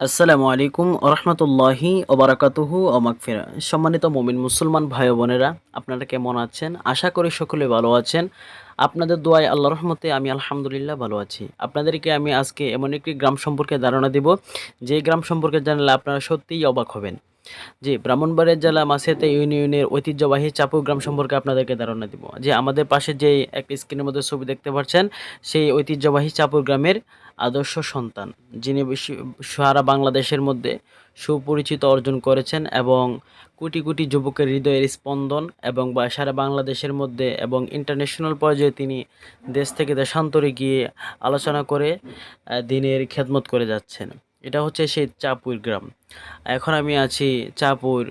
আসসালামু আলাইকুম রহমতুল্লাহি ওবরাকাতুহু ও মাগফিরা। সম্মানিত মমিন মুসলমান ভাই বোনেরা, আপনারা কেমন আছেন? আশা করি সকলে ভালো আছেন। আপনাদের দোয়ায় আল্লাহ রহমতে আমি আলহামদুলিল্লাহ ভালো আছি। আপনাদেরকে আমি আজকে এমন একটি গ্রাম সম্পর্কে ধারণা দিব, যে গ্রাম সম্পর্কে জানলে আপনারা সত্যিই অবাক হবেন। জি ব্রাহ্মণবাড়িয়া জেলা মাসেতে ইউনিয়নের ঐতিহ্যবাহী চাপুর গ্রাম সম্পর্কে আপনাদেরকে ধারণা দিব। যে আমাদের পাশে যে একটা স্ক্রিনের মধ্যে ছবি দেখতে পাচ্ছেন, সেই ঐতিহ্যবাহী চাপুর গ্রামের আদর্শ সন্তান, যিনি সারা বাংলাদেশের মধ্যে সুপরিচিত অর্জন করেছেন এবং কোটি কোটি যুবকের হৃদয়ের স্পন্দন এবং বা সারা বাংলাদেশের মধ্যে এবং ইন্টারন্যাশনাল পর্যায়ে তিনি দেশ থেকে দেশান্তরে গিয়ে আলোচনা করে দিনের খেদমত করে যাচ্ছেন। এটা হচ্ছে সেই চাপুর গ্রাম। এখন আমি আছি চাপুর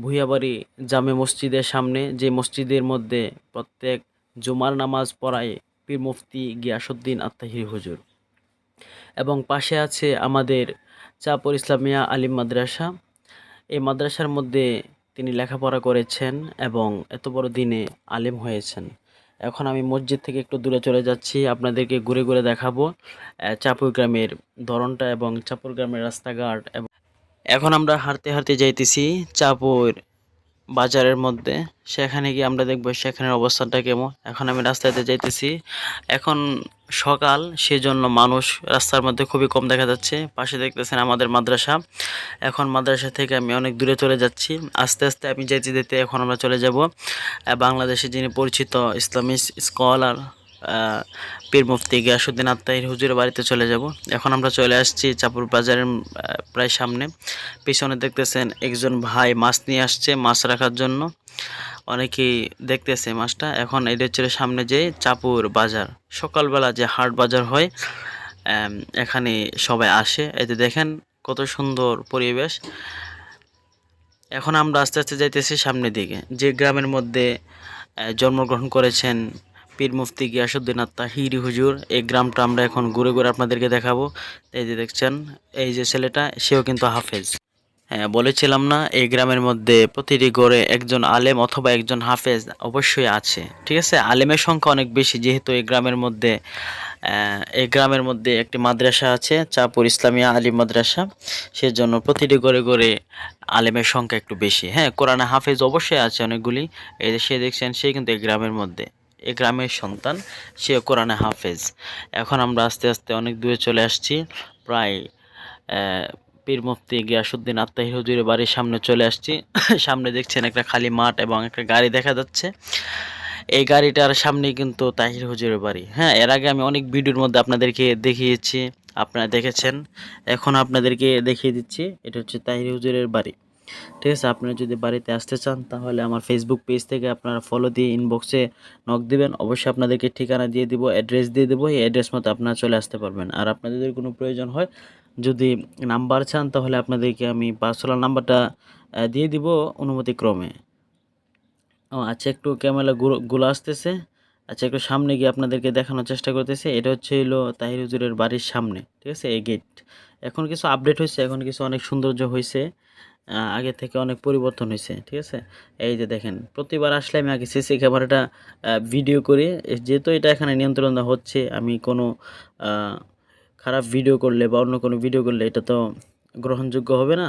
ভুইয়াবাড়ি জামে মসজিদের সামনে, যে মসজিদের মধ্যে প্রত্যেক জুমার নামাজ পড়ায় পীর মুফতি গিয়াসুদ্দিন আত্মাহির হুজুর। এবং পাশে আছে আমাদের চাপুর ইসলামিয়া আলিম মাদ্রাসা। এই মাদ্রাসার মধ্যে তিনি লেখাপড়া করেছেন এবং এত বড় দিনে আলিম হয়েছেন। এখন আমি মসজিদ থেকে একটু দূরে চলে যাচ্ছি, আপনাদেরকে ঘুরে ঘুরে দেখাবো চাপুর গ্রামের ধরনটা এবং চাপুর গ্রামের রাস্তাঘাট এবং এখন আমরা হাঁটতে হাঁটতে যাইতেছি চাপুর বাজারের মধ্যে, সেখানে গিয়ে আমরা দেখব সেখানের অবস্থানটা কেমন। এখন আমি রাস্তাতে যাইতেছি। এখন সকাল, সেজন্য মানুষ রাস্তার মধ্যে খুবই কম দেখা যাচ্ছে। পাশে দেখতেছেন আমাদের মাদ্রাসা। এখন মাদ্রাসা থেকে আমি অনেক দূরে চলে যাচ্ছি। আস্তে আস্তে আমি যেতে যেতে এখন আমরা চলে যাব। বাংলাদেশে যিনি পরিচিত ইসলামিক স্কলার পীর মুফতি গিয়াসুদ্দিন আত্মাহির হুজুরের বাড়িতে চলে যাব। এখন আমরা চলে আসছি চাপুর বাজারের প্রায় সামনে। পিছনে দেখতেছেন একজন ভাই মাছ নিয়ে আসছে, মাছ রাখার জন্য। অনেকেই দেখতেছে মাছটা। এখন এদের ছিল সামনে যে চাপুর বাজার। সকালবেলা যে হাট বাজার হয় এখানে সবাই আসে। এতে দেখেন কত সুন্দর পরিবেশ। এখন আমরা আস্তে আস্তে যাইতেছি সামনের দিকে। যে গ্রামের মধ্যে জন্মগ্রহণ করেছেন পীর মুফতি গিয়াসুদ্দিন আত্মা হিরি হুজুর, এই গ্রামটা আমরা এখন ঘুরে ঘুরে আপনাদেরকে দেখাবো। এই যে দেখছেন, এই যে ছেলেটা, সেও কিন্তু হাফেজ। হ্যাঁ বলেছিলাম না, এই গ্রামের মধ্যে প্রতিটি গড়ে একজন আলেম অথবা একজন হাফেজ অবশ্যই আছে। ঠিক আছে? আলেমের সংখ্যা অনেক বেশি, যেহেতু এই গ্রামের মধ্যে এই গ্রামের মধ্যে একটি মাদ্রাসা আছে, চাপুর ইসলামিয়া আলিম মাদ্রাসা। সেজন্য প্রতিটি গড়ে গড়ে আলেমের সংখ্যা একটু বেশি। হ্যাঁ কোরআনে হাফেজ অবশ্যই আছে অনেকগুলি। এই সে দেখছেন, সে কিন্তু এই গ্রামের মধ্যে। এই গ্রামের সন্তান, সে কোরআনে হাফেজ। এখন আমরা আস্তে আস্তে অনেক দূরে চলে আসছি। প্রায় পীর মুফতি গিয়াসুদ্দিন আত্মাহি হুজুরের বাড়ির সামনে চলে আসছি। সামনে দেখছেন একটা খালি মাঠ এবং একটা গাড়ি দেখা যাচ্ছে। এই গাড়িটার সামনে কিন্তু তাহির হুজুরের বাড়ি। হ্যাঁ এর আগে আমি অনেক ভিডিওর মধ্যে আপনাদেরকে দেখিয়েছি, আপনারা দেখেছেন। এখন আপনাদেরকে দেখিয়ে দিচ্ছি, এটা হচ্ছে তাহির হুজুরের বাড়ি। ঠিক আছে? আপনারা যদি বাড়িতে আসতে চান, তাহলে আমার ফেসবুক পেজ থেকে আপনারা ফলো দিয়ে ইনবক্সে নক দিবেন। অবশ্যই আপনাদেরকে ঠিকানা দিয়ে দিব অ্যাড্রেস দিয়ে দেবো, এই অ্যাড্রেস মতো আপনারা চলে আসতে পারবেন। আর আপনাদের যদি কোনো প্রয়োজন হয়, যদি নাম্বার চান, তাহলে আপনাদেরকে আমি পার্সোনাল নাম্বারটা দিয়ে দিব অনুমতিক্রমে। ও আচ্ছা একটু ক্যামেরা গুলো আসতেছে। আচ্ছা একটু সামনে গিয়ে আপনাদেরকে দেখানোর চেষ্টা করতেছে। এটা হচ্ছে হলো তাহির হুজুরের বাড়ির সামনে, ঠিক আছে? এই গেট এখন কিছু আপডেট হয়েছে, এখন কিছু অনেক সৌন্দর্য হয়েছে আগে থেকে অনেক পরিবর্তন হয়েছে, ঠিক আছে? এই যে দেখেন, প্রতিবার আসলে আমি আগে সিসি ক্যামেরাটা ভিডিও করি। যেহেতু এটা এখানে নিয়ন্ত্রণ হচ্ছে, আমি কোনো খারাপ ভিডিও করলে বা অন্য কোনো ভিডিও করলে এটা তো গ্রহণযোগ্য হবে না,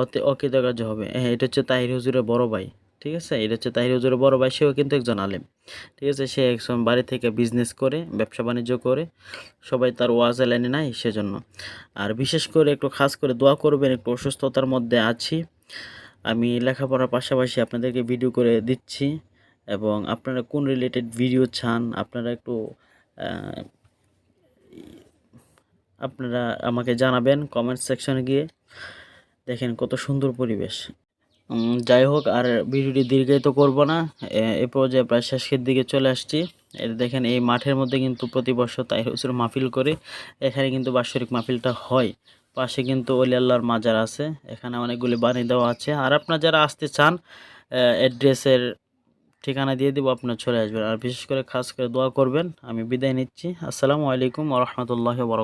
অতি অকৃতকার্য হবে। হ্যাঁ এটা হচ্ছে তাহির হুজুরের বড় ভাই। ঠিক আছে? এটা হচ্ছে তাহির হুজুরের বড় ভাই, সেও কিন্তু একজন আলেম। ঠিক আছে? সে একজন বাড়ি থেকে বিজনেস করে, ব্যবসা বাণিজ্য করে। সবাই তার ওয়াজ লাইনে নাই সেজন্য। আর বিশেষ করে একটু খাস করে দোয়া করবেন, একটু অসুস্থতার মধ্যে আছি। আমি লেখাপড়ার পাশাপাশি আপনাদেরকে ভিডিও করে দিচ্ছি এবং আপনারা কোন রিলেটেড ভিডিও চান, আপনারা একটু আপনারা আমাকে জানাবেন কমেন্ট সেকশনে গিয়ে। দেখেন কত সুন্দর পরিবেশ। যাই হোক, আর ভিডিওটি দীর্ঘায়িত করব না। এ- পর্যায়ে প্রায় শেষের দিকে চলে আসছি। দেখেন, এই মাঠের মধ্যে কিন্তু প্রতি বছর তাই হুজুর মাহফিল করে। এখানে কিন্তু বাৎসরিক মাহফিলটা হয়। পাশে কিন্তু অলি আল্লাহর মাজার আছে। এখানে অনেকগুলি বানিয়ে দেওয়া আছে। আর আপনারা যারা আসতে চান অ্যাড্রেসের ঠিকানা দিয়ে দিব, আপনার চলে আসবেন। আর বিশেষ করে খাস করে দোয়া করবেন। আমি বিদায় নিচ্ছি। আসসালামু আলাইকুম রহমতুল্লাহ বরক